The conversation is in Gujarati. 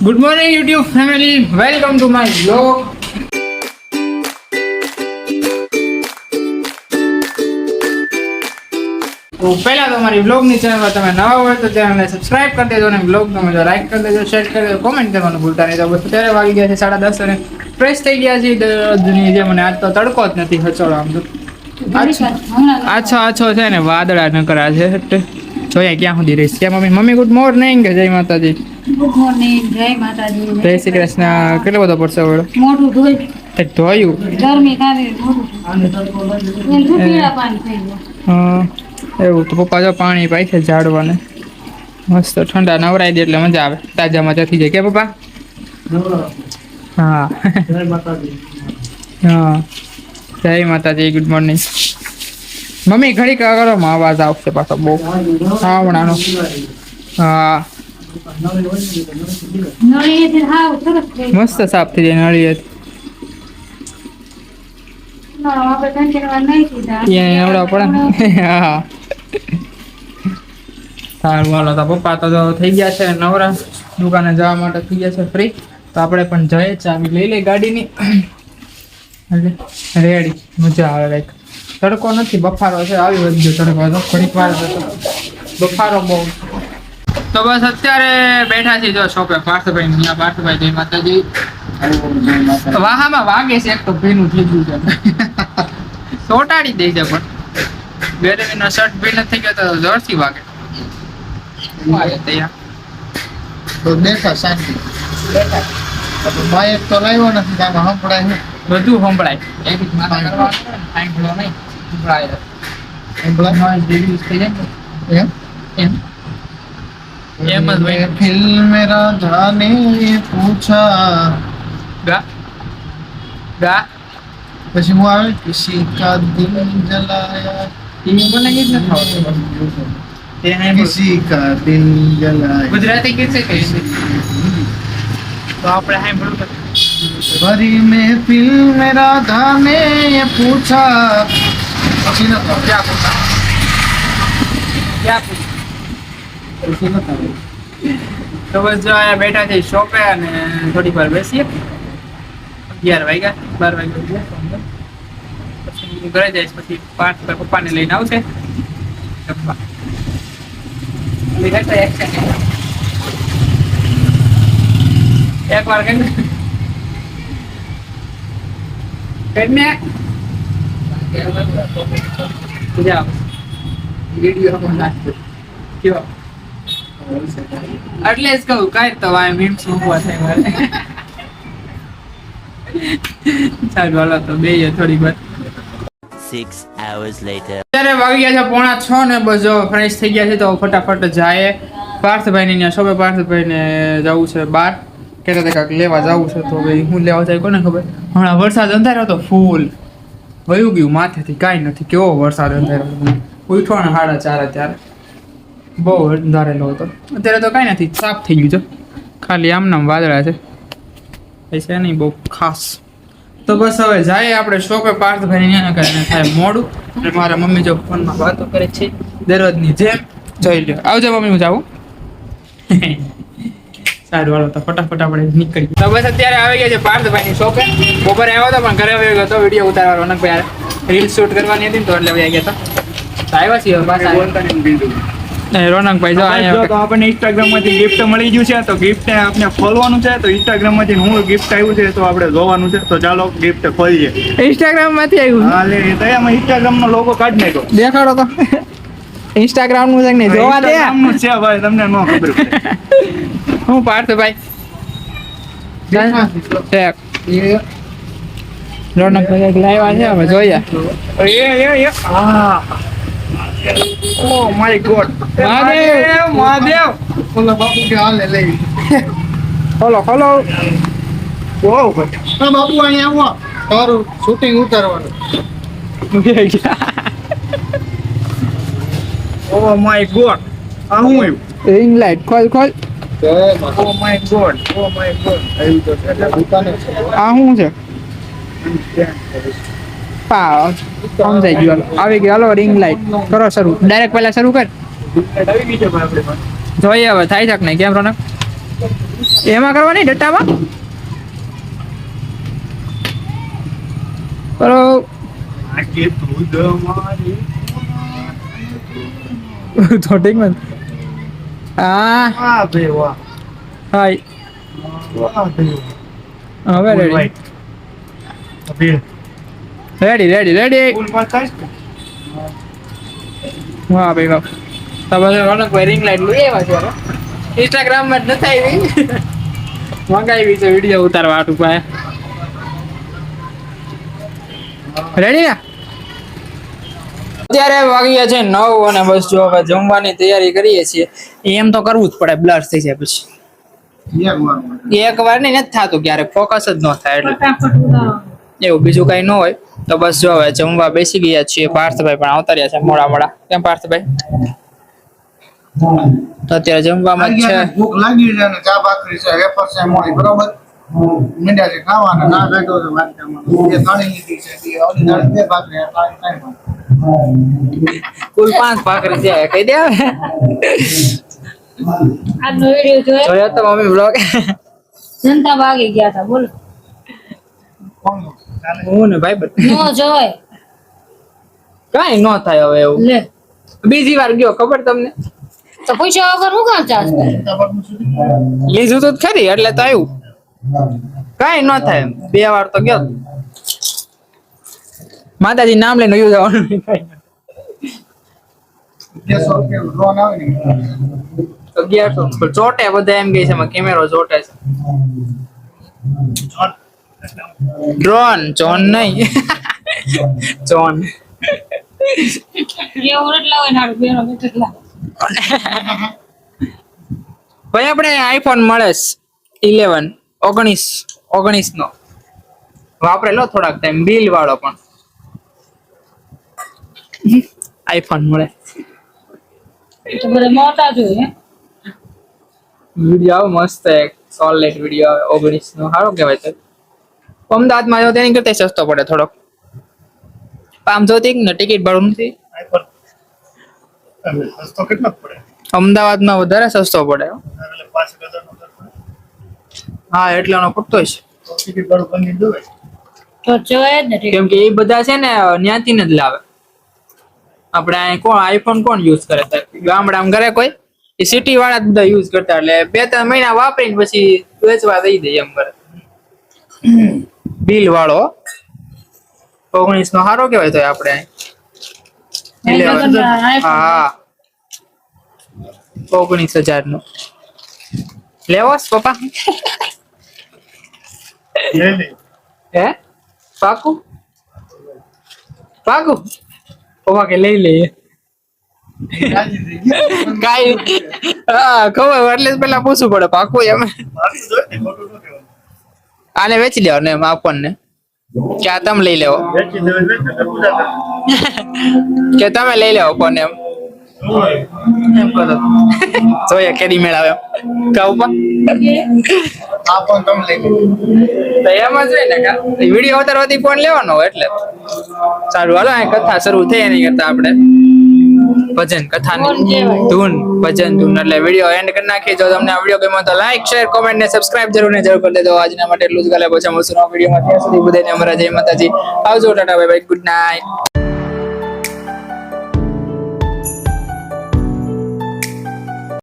Good morning YouTube family welcome to my blog તો પહેલા તો અમારી બ્લોગની ચેનલમાં તમે નવા હોય તો ચેનલને સબસ્ક્રાઇબ કરી દેજો અને બ્લોગ તમે જો લાઈક કરી દેજો શેર કરી દેજો કોમેન્ટ કરવાનું ભૂલતા નહીં. તો બસ અત્યારે વાગી ગયા છે સાડા દસ અને ફ્રેશ થઈ ગયા છે દરરોજની જે મને આજ તો તડકો જ નથી હચોડો આમ તો. આછો આછો છે ને વાદળા નકરા છે. એટલે જોઈએ ક્યાં સુધી રહીશ? કે મમ્મી મમ્મી ગુડ મોર્નિંગ જય માતાજી. ગુડ મોર્નિંગ જય માતાજી. જય શ્રી કૃષ્ણ. કેટલો બધો પડશે વડો મોટું ધોયું ધોયું? ગરમી એવું તો પપ્પા જો પાણી પાય છે ઝાડવાને. મસ્ત ઠંડા નવરાઈ દે એટલે મજા આવે. તાજા મજા થઈ જાય. કે પપ્પા? હા. હા. જય માતાજી ગુડ મોર્નિંગ મમ્મી ઘડીક કરો અવાજ આવશે પાછો. બહુ આવણાનો. હા. મસ્ત સાફ થઈ જાય નળીએ ગયું પપ્પા તો થઈ છે નવરા. દુકાને જવા માટે થઈ ગયા છે ફ્રી તો આપણે પણ જઈએ ચાવી લઈ લઈ ગાડીની. એટલે રેડી મજા આવે લાઈક તડકો નથી બફારો છે આવી વધ્યો તડકો તો ઘડીક વાર બફારો બહુ તો બસ અત્યારે બેઠા છીએ જો શોપે. પાર્થભાઈ ત્યાં પાર્થભાઈ જય માતાજી. વાહામાં વાગે છે એક તો ભીનું થઈ ગયું છે. ચોટાડી દે છે પણ. બેરેવીનો શર્ટ ભીનો થઈ ગયો તો જોરથી વાગે. બેઠા શાંતિ. બાઈક તો લાવ્યો નથી ત્યાં સંભળાય. બધું સંભળાય. એક જ માથા કરવાનું સાંભળો નહીં. સંભળાય. સંભળાય? થઈ જાય એમ? એમ? એમ જ હોય दिल में राधा ने पूछा ગા ગા પછી હું આવે કિસી કા દિલ જલાયા એ મને ગીત નથી આવડતું તે નહીં બોલ. કિસી કા દિલ જલાયા ગુજરાતી ગીત છે કે તો આપણે સાંભળવું તો भरी महफिल में राधा ने पूछा પછી ન થાય. ક્યાં પૂછા ક્યાં પૂછા પછી ન થાય. તો બસ જો અહીંયા બેઠા છે શોપે અને થોડી વાર બેસીએ. અગિયાર વાગ્યા બાર વાગ્યા પછી હું ઘરે જઈશ પછી પાંચ પર પપ્પાને લઈને આવશે. પપ્પા એક વાર કરી કરીને જાઓ. વીડિયો કયો એટલે જ કહું કઈ તમારે મીમ્સ મૂકવા થાય મારે. સારું હાલો તો બે થોડીક વાર. Six hours later. અત્યારે વાગી ગયા છે પોણા છ ને બસ ફ્રેશ થઈ ગયા છે તો ફટાફટ જાય પાર્થભાઈ ને શોપે પાર્થભાઈ ને જવું છે બાર કહેતા હતા કાંઈક લેવા જવું છે તો ભાઈ હું લેવા જાય કોને ખબર? હમણાં વરસાદ અંધારો હતો ફૂલ. વયું ગયું માથેથી કાંઈ નથી કેવો વરસાદ અંધારો હતો. ઉઠો ને સાડા ચાર અત્યારે બહુ અંધારેલો હતો. અત્યારે તો કાંઈ નથી, સાફ થઈ ગયું છે. ખાલી આમ નામ વાદળા છે. એ છે નહીં, બહુ ખાસ. તો બસ હવે જાય આપણે શોપે પાર્થભાઈ ને કરીને થાય મોડું. અને મારા મમ્મી જો ફોનમાં વાતો કરે છે, દરરોજની જેમ. જોઈ લ્યો. આવજો મમ્મી, હું જાઉં. સારું વાળો તો ફટાફટ આપણે નીકળી તો બસ અત્યારે આવી ગયા છે પાર્થભાઈની શોપે બપોરે આવ્યો હતો પણ ઘરે આવી ગયો હતો વીડિયો ઉતારવાનો. રોનકભાઈ રીલ શૂટ કરવાની હતી ને તો એટલે આવી ગયા હતા. આવ્યા છીએ રોનકભાઈ જો અહીંયા તો આપણને ઇન્સ્ટાગ્રામમાંથી ગિફ્ટ મળી ગયું છે તો ગિફ્ટ આપણે ખોલવાનું છે તો ઇન્સ્ટાગ્રામમાંથી હું ગિફ્ટ આવ્યું છે તો આપણે જોવાનું છે. તો ચાલો ગિફ્ટ ખોલીએ. ઇન્સ્ટાગ્રામમાંથી આવ્યું? હા લે તો ઇન્સ્ટાગ્રામ નો લોગો કાઢ નાખ્યો. દેખાડો તો. ઇન્સ્ટાગ્રામનું છે કે નહીં? જોવા દે. નું છે ભાઈ તમને નો ખબર પડે. હું પાર્થ ભાઈ રોનકભાઈ લાવ્યા છે હવે જોઈએ. એ એ એ. આ oh my god Mahadev! Mahadev બાપુ કે હાલે લઈ ખોલો હલો બહુ હા બાપુ અહીંયા આવો તારું શૂટિંગ ઉતારવાનું ઓ માય ગોડ આ હું આવ્યું રિંગ લાઈટ ખોલ ખોલ. Oh my God oh my God આવ્યું તો છે દુકાને આ શું છે પા સમજાઈ ગયું. આવી ગયું હાલો રિંગ લાઈટ કરો શરૂ. ડાયરેક્ટ પહેલા શરૂ કર. જોઈએ હવે, થાય છે નહીં? કેમ, રોનક? એમાં કરવાની ડટ્ટામાં? કરો. આગે દૂધ મારી તો ઠીક ને? હા. ભાઈ વાહ હાય હવે રેડી રેડી રેડી રેડી વાહ ભાઈ વાહ. તમે રોનકભાઈ રિંગ લાઈટ લઈ આવ્યા છો ઇન્સ્ટાગ્રામમાં જ નથી આવી. મંગાવી છે વીડિયો ઉતારવા હાટુ પાસે. રેડી ને? અત્યારે વાગ્યા છે નવ અને બસ જો હવે જમવાની તૈયારી કરીએ છીએ. એમ તો કરવું જ પડે બ્લર થઈ જાય પછી. એક વાર. નહીં નથી થતું ક્યારેક. ફોકસ જ ન થાય એટલે. એવું બીજું કઈ ન હોય તો બસ જો હવે જમવા બેસી ગયા છીએ. પાર્થભાઈ પણ આવતા રહ્યા છે મોડા મોડા. કેમ પાર્થભાઈ? તો અત્યારે જમવામાં છે. ભૂખ લાગી છે અને ચા ભાખરી છે વેફર છે મોડી બરોબર? મીંડા છે ખાવાના ના બેઠો છે વાટકામાં બે થાળી લીધી છે બે ઓલી થાળી બે ભાખરી થાળી ત્રણ કુલ પાંચ ભાખરી છે કહી દે આજનો વીડિયો જોયો? જોયો તો મમ્મી બ્લોગ જનતા ભાગી ગયા હતા બોલો. કોણ? હું ને ભાઈ બધું નો જોય. કઈ ન થાય હવે એવું. લે. બીજી વાર ગયો ખબર તમને? તો વગર હું કામ? લીધું તો ખરી એટલે તો આવ્યું કઈ ન થાય બે વાર તો ગયો. માતાજી નામ લઈને યુઝ આવવાનું અગિયારસો. ચોટે બધા એમ કહે છે કેમેરો ચોટે છે. ડ્રોન જોન નહીં. જોન ભાઈ આપણે આઈફોન મળે ઇલેવન ઓગણીસ ઓગણીસ નો વાપરેલો થોડાક ટાઈમ બિલ વાળો પણ. આઈફોન મળે. તો મોટા જોઈએ વીડિયો આવે મસ્ત એક સોલિડ વીડિયો આવે ઓગણીસ નો સારો કહેવાય છે અમદાવાદમાં જો તેની કરતા સસ્તો પડે થોડોક. આમ જોતી ને ટિકિટ ભાડું નથી. સસ્તો કેટલો પડે? અમદાવાદમાં વધારે સસ્તો પડે હો. એટલાનો પડતો છે. ટિકિટ ભાડું બંને જોવે. તો જોયે જ ને કેમ કે એ બધા છે ને ન્યાથી જ લાવે. આપણે અહીં કોણ આઈફોન કોણ યુઝ કરે છે? ગામડામાં ઘરે કોઈ? એ સિટી વાળા બધા યુઝ કરતા એટલે બે ત્રણ મહિના વાપરીને પછી વેચવા દઈ દે એમ કરે. બિલ વાળો ઓગણીસ નો સારો કેવાય તો આપણે. અહીં. અહીં 11. તો તમને iPhone હા. ઓગણીસ હજાર નો લેવો પપ્પા? હે? પાકું? પાકું? પપ્પા કે લઈ લઈએ. કઈ હા ખબર એટલે જ પેલા પૂછવું પડે પાકું એમ મારું જોઈ ને ખોટું ન કહેવાનું આને વેચી લેવાનું એમ આપણને. કે આ તમે લઈ લેવો. વેચી દેવે વેચે તો પૂજા કરે કે તમે લઈ લેવો ફોન એમ. એમ કરો. જોઈએ કેદી મેળાવે. કહું પણ. આ પણ તમે લઈ તો એમ જ હોય ને કા. વીડિયો ઉતારવાથી ફોન લેવાનો એટલે. સારું હાલો અહીં કથા શરૂ થઈ એની કરતા આપણે. ભજન કથાની ધૂન ભજન ધૂન. એટલે વીડિયો એન્ડ કરી નાખીએ. જો તમને આ વીડિયો ગમ્યો તો લાઈક શેર કોમેન્ટ ને સબસ્ક્રાઇબ જરૂર ને જરૂર કરી દેજો. આજના માટે એટલું જ. ગાલે પછી મળશું નવા વિડીયોમાં ત્યાં સુધી બધાને અમારા જય માતાજી. આવજો tata bye bye good night